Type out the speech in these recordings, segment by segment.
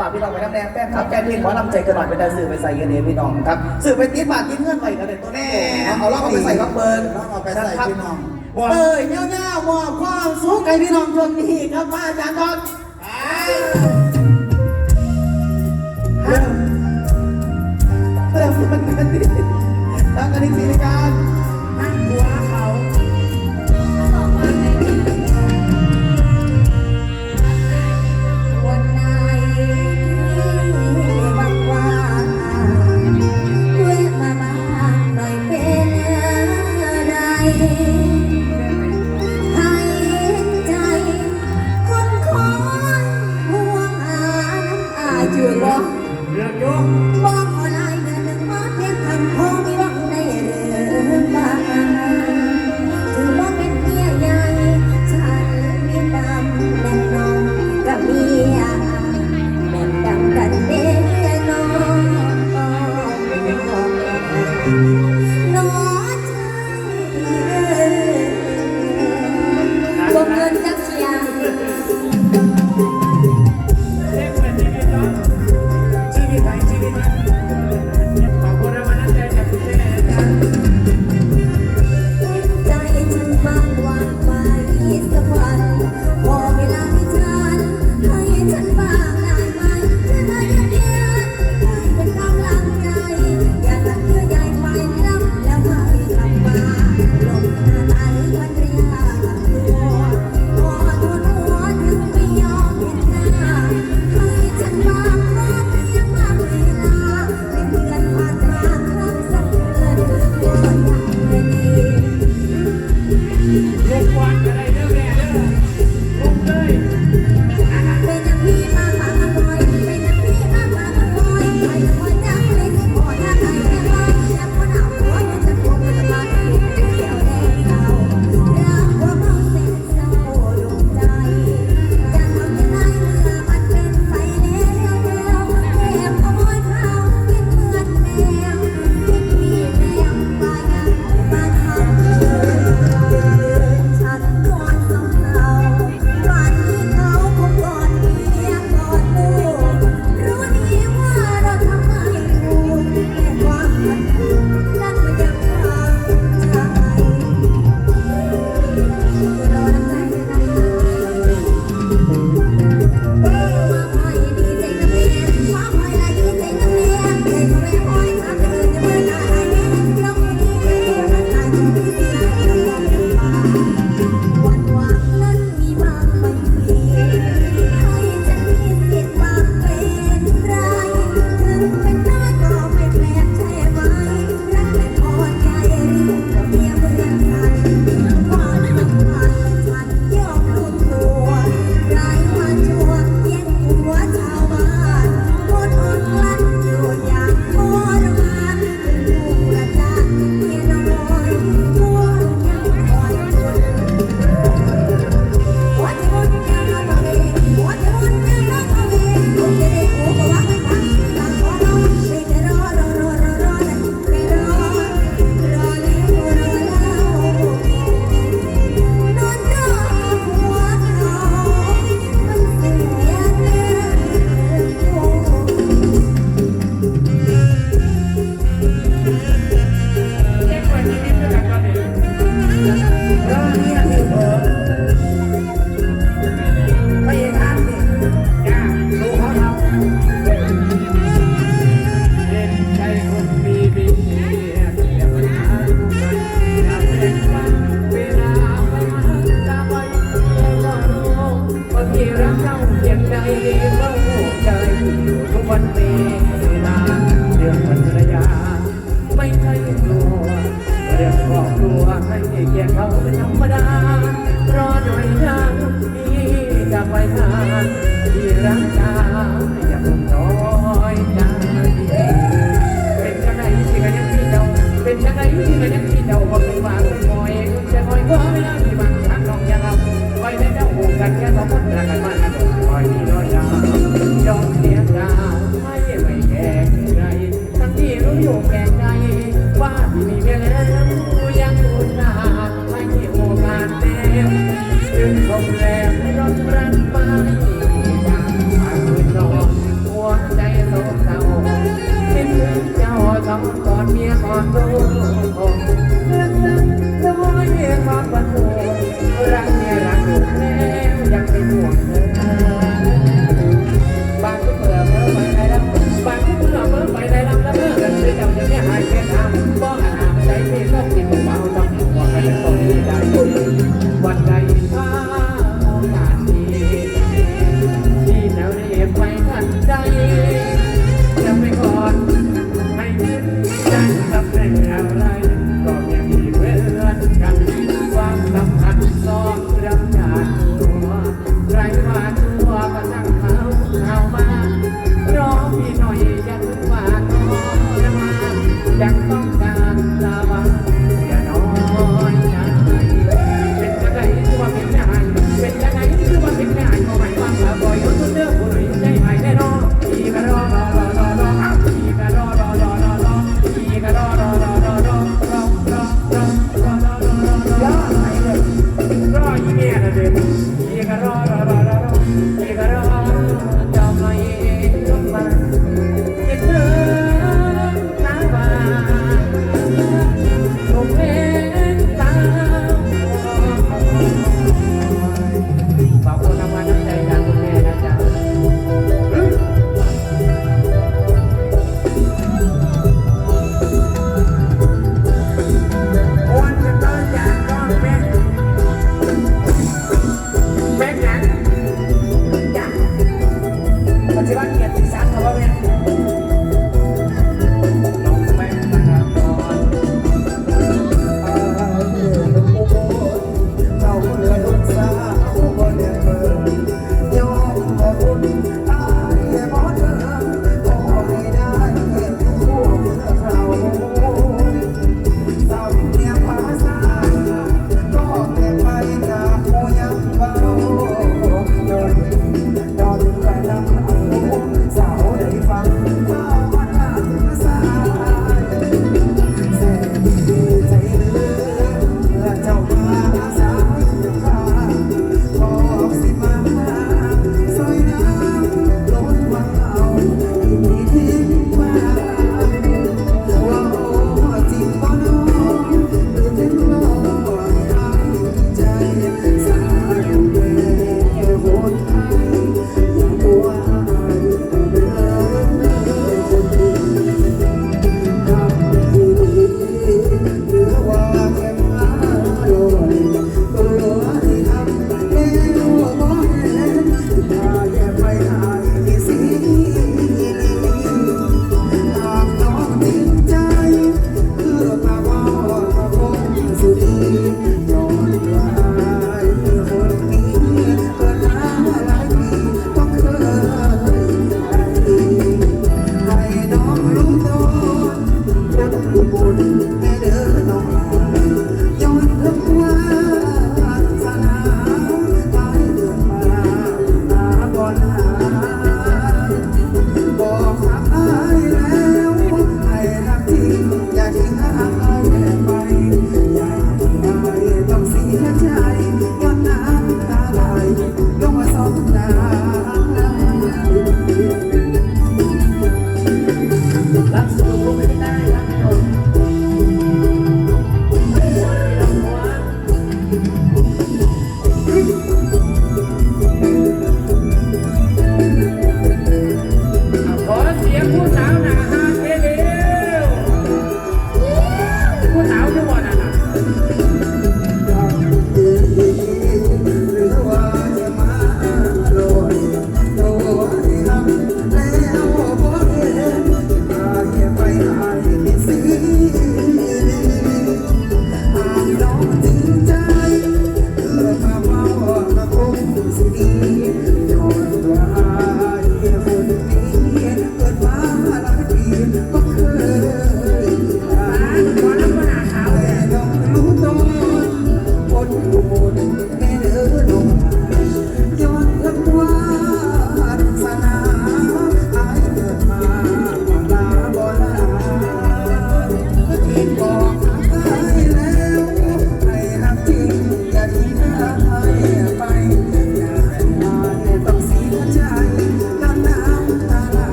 ฝากพี่น้องไปน้ำแดงแป้งครับแป้งพี่ขอลำใจกันหน่อยเป็นได้สื่อไปใส่กันเองพี่น้องครับสื่อไปติดบาทติดเงื่อนไปกันเด็นตัวแน่เอาล็องไปใส่ครับเบิร์นล่องเอาไปใส่พี่น้องเอ้ยเงี้ยวๆวมอบความสุขให้พี่น้องช่วงนี้ครับพระอาจารย์เดิมเริ่มมันกันดิทำกันอีกทีนึงกันนั่งหัว รักตาอย่าน้อยใจเป็นจังไรที่กันยังคิเดาเป็นจังไรที่กันยังคิเดาว่ามาไม่อยจะคอยก็ไม่ได้ที่บางครั้งน้องยังเอาไว้ในเจ้าหูกันแค่สองคนรักัน มีความรู้องลึกซึ้งด้วยความบัน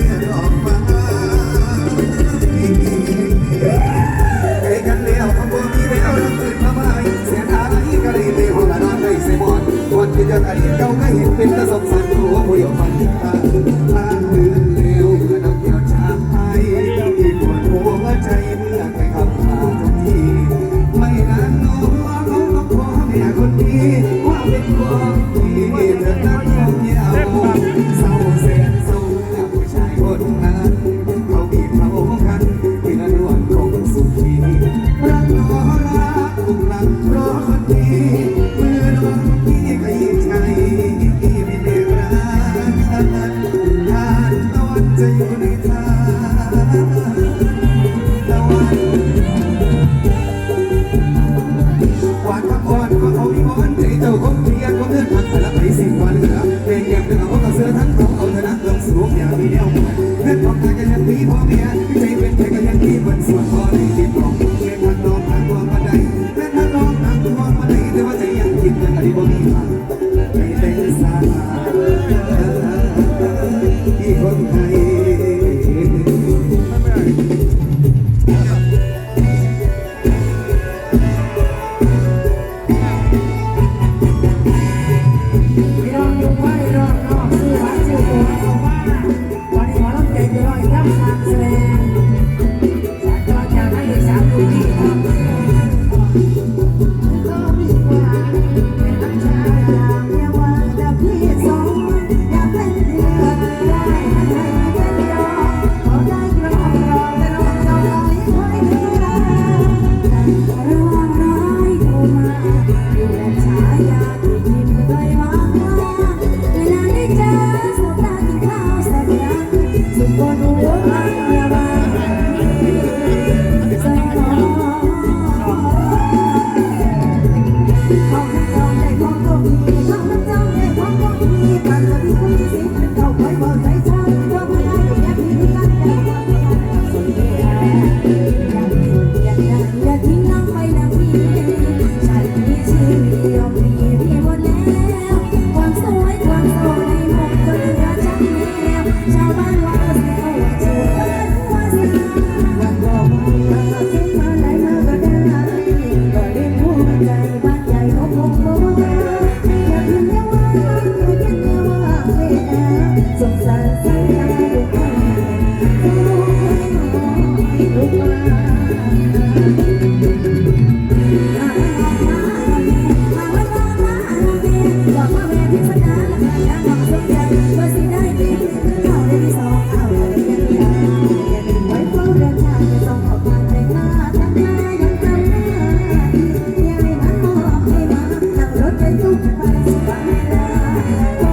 อ เมื่อน้องพี่ใครใจพี่ม่ได้รักตะนตะวัจะอยู่ในทา ไปสิบไปได้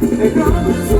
สุข